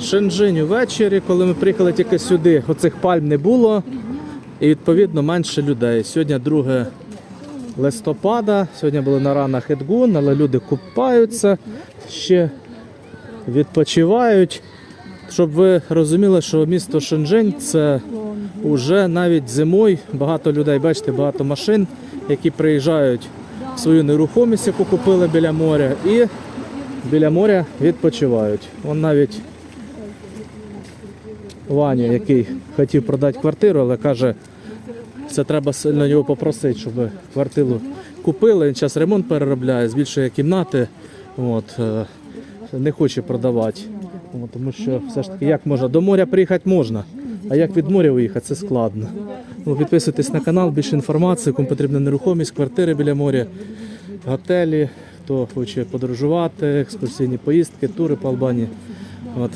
Шенжинь ввечері, коли ми приїхали тільки сюди, оцих пальм не було. І відповідно менше людей. Сьогодні 2 листопада. Сьогодні були на ранах Едгун, але люди купаються, ще відпочивають. Щоб ви розуміли, що місто Шенжень це вже навіть зимою багато людей, бачите, багато машин, які приїжджають в свою нерухомість, яку купили біля моря, і біля моря відпочивають. Вон навіть Ваня, який хотів продати квартиру, але каже, це треба сильно його попросити, щоб квартиру купили. Він зараз ремонт переробляє, збільшує кімнати. От, е, не хоче продавати. От, тому що все ж таки, як можна? До моря приїхати можна, а як від моря виїхати, це складно. Ну, підписуйтесь на канал, більше інформації, кому потрібна нерухомість, квартири біля моря, готелі, хто хоче подорожувати, екскурсійні поїздки, тури по Албанії. От.